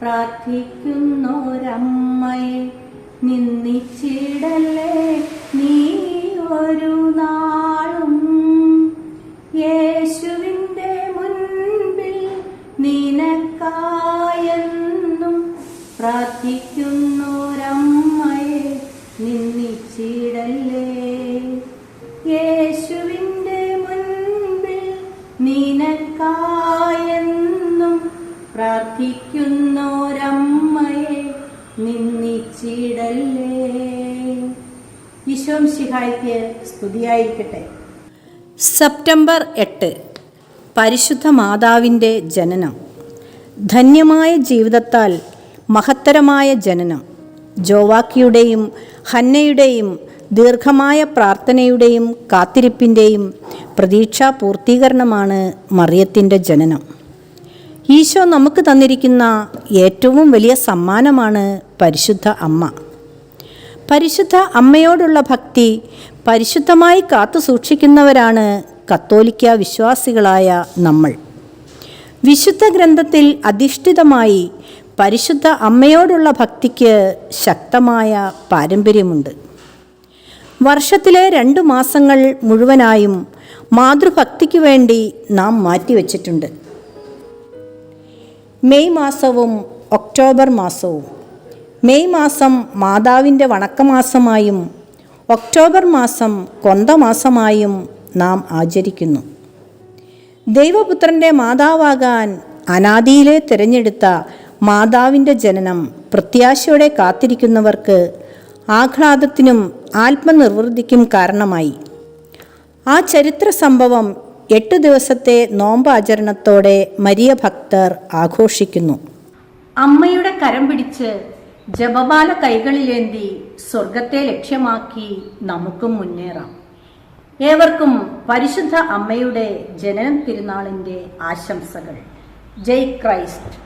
പ്രാർത്ഥിക്കുന്നോരമ്മയെ നിന്നിച്ചിടല്ലേ നീ ഒരു നാളും. യേശുവിന്റെ മുൻപിൽ നിനക്കായെന്നും പ്രാർത്ഥിക്കുന്നോരമ്മയെ നിന്നിച്ചിടല്ലേ. യേശുവിന്റെ മുൻപിൽ നിനക്കായ പ്രാർത്ഥിക്കുന്നോരമ്മയെ നിന്നിച്ചിടല്ലേ ഈശോം ശിഹായിക്ക് സ്തുതിയായിരിക്കട്ടെ. സെപ്റ്റംബർ എട്ട് പരിശുദ്ധ മാതാവിന്റെ ജനനം. ധന്യമായ ജീവിതത്താൽ മഹത്തരമായ ജനനം. ജോവാക്കിയുടെയും ഹന്നയുടെയും ദീർഘമായ പ്രാർത്ഥനയുടെയും കാത്തിരിപ്പിന്റെയും പ്രതീക്ഷാ പൂർത്തീകരണമാണ് മറിയത്തിന്റെ ജനനം. ഈശോ നമുക്ക് തന്നിരിക്കുന്ന ഏറ്റവും വലിയ സമ്മാനമാണ് പരിശുദ്ധ അമ്മ. പരിശുദ്ധ അമ്മയോടുള്ള ഭക്തി പരിശുദ്ധമായി കാത്തു സൂക്ഷിക്കുന്നവരാണ് കത്തോലിക്ക വിശ്വാസികളായ നമ്മൾ. വിശുദ്ധ ഗ്രന്ഥത്തിൽ അധിഷ്ഠിതമായി പരിശുദ്ധ അമ്മയോടുള്ള ഭക്തിക്ക് ശക്തമായ പാരമ്പര്യമുണ്ട്. വർഷത്തിലെ രണ്ട് മാസങ്ങൾ മുഴുവനായും മാതൃഭക്തിക്ക് വേണ്ടി നാം മാറ്റിവെച്ചിട്ടുണ്ട്. മെയ് മാസവും ഒക്ടോബർ മാസവും. മെയ് മാസം മാതാവിന്റെ വണക്കമാസമായും ഒക്ടോബർ മാസം കൊന്തമാസമായും നാം ആചരിക്കുന്നു. ദൈവപുത്രന്റെ മാതാവാകാൻ അനാദിയിലെ തിരഞ്ഞെടുത്ത മാതാവിന്റെ ജനനം പ്രത്യാശയോടെ കാത്തിരിക്കുന്നവർക്ക് ആഹ്ലാദത്തിനും ആത്മനിർവൃതിക്കും കാരണമായി. ആ ചരിത്ര സംഭവം എട്ട് ദിവസത്തെ നോമ്പാചരണത്തോടെ മരിയ ഭക്തർ ആഘോഷിക്കുന്നു. അമ്മയുടെ കരം പിടിച്ച് ജപമാല കൈകളിലേന്തി സ്വർഗത്തെ ലക്ഷ്യമാക്കി നമുക്കും മുന്നേറാം. ഏവർക്കും പരിശുദ്ധ അമ്മയുടെ ജനനം തിരുനാളിന്റെ ആശംസകൾ. ജയ് ക്രൈസ്റ്റ്.